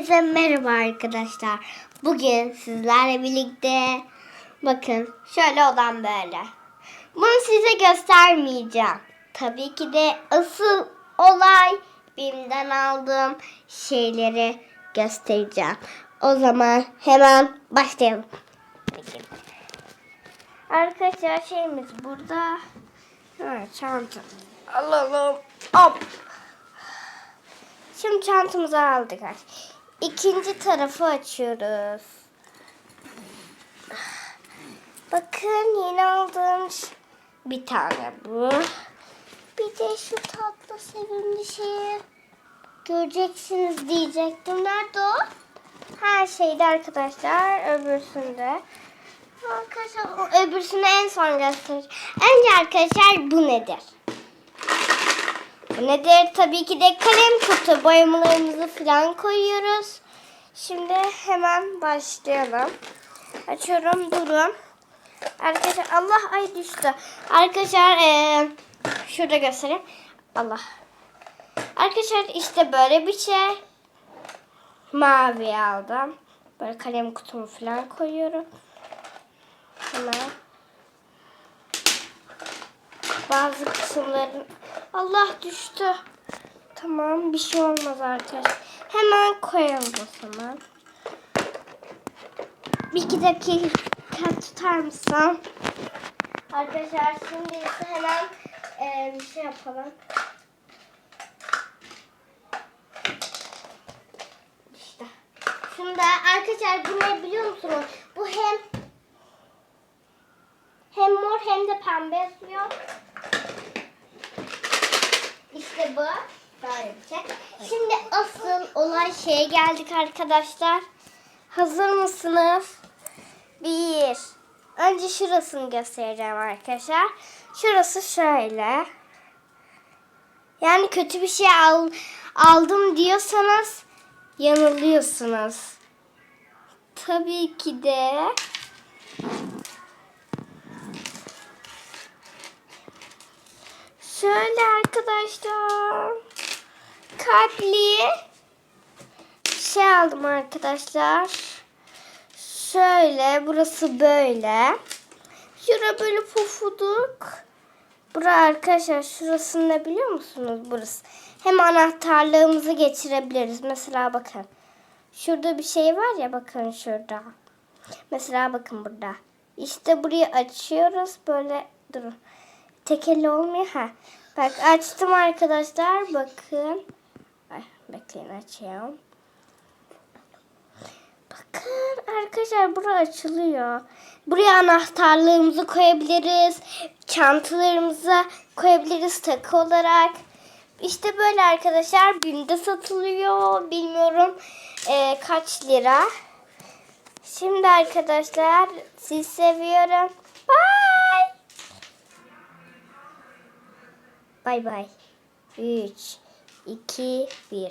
Herkese merhaba arkadaşlar. Bugün sizlerle birlikte bakın şöyle odam böyle. Bunu size göstermeyeceğim. Tabii ki de asıl olay BİM'den aldığım şeyleri göstereceğim. O zaman hemen başlayalım. Arkadaşlar şeyimiz burada. Ha, çanta. Alalım. Hop. Şimdi çantamızı aldık. İkinci tarafı açıyoruz. Bakın yeni aldığım bir tane bu. Bir de şu tatlı sevimli şeyi göreceksiniz diyecektim. Nerede o? Her şeyde arkadaşlar öbürsünde. Arkadaşlar öbürsünü en son göstereceğim. Önce arkadaşlar bu nedir? Bu nedir? Tabii ki de kalem kutu boyamalarımızı falan koyuyoruz. Şimdi hemen başlayalım. Açıyorum durun. Arkadaşlar Allah ay düştü. Arkadaşlar eee, şurada göstereyim. Allah. Arkadaşlar işte böyle bir şey. Mavi aldım. Böyle kalem kutumu falan koyuyorum. Hemen. Bazı kısımların Allah düştü. Tamam bir şey olmaz arkadaşlar. Hemen koyalım o zaman. Bir iki dakika tutar mısın? Arkadaşlar şimdi ise hemen eee, bir şey yapalım. İşte. Şimdi arkadaşlar bu ne biliyor musunuz? Bu hem hem mor hem de pembe yazıyor. İşte bu. Böyle. Şimdi asıl olay şeye geldik arkadaşlar. Hazır mısınız? Bir. Önce şurasını göstereceğim arkadaşlar. Şurası şöyle. Yani kötü bir şey al, aldım diyorsanız yanılıyorsunuz. Tabii ki de Şöyle arkadaşlar. Kalpli şey aldım arkadaşlar. Şöyle burası böyle. Şura böyle pufuduk. Bura arkadaşlar şurası ne biliyor musunuz? Burası. Hem anahtarlığımızı geçirebiliriz. Mesela bakın. Şurada bir şey var ya bakın şurada. Mesela bakın burada. İşte burayı açıyoruz böyle durun. Tekeli olmuyor ha. Bak açtım arkadaşlar bakın. Ay, bekleyin açayım. Bakın arkadaşlar bura açılıyor. Buraya anahtarlığımızı koyabiliriz. Çantalarımızı koyabiliriz takı olarak. İşte böyle arkadaşlar. Bim'de satılıyor. Bilmiyorum eee, kaç lira. Şimdi arkadaşlar sizi seviyorum. Bye. Bay bay. 3, 2, 1.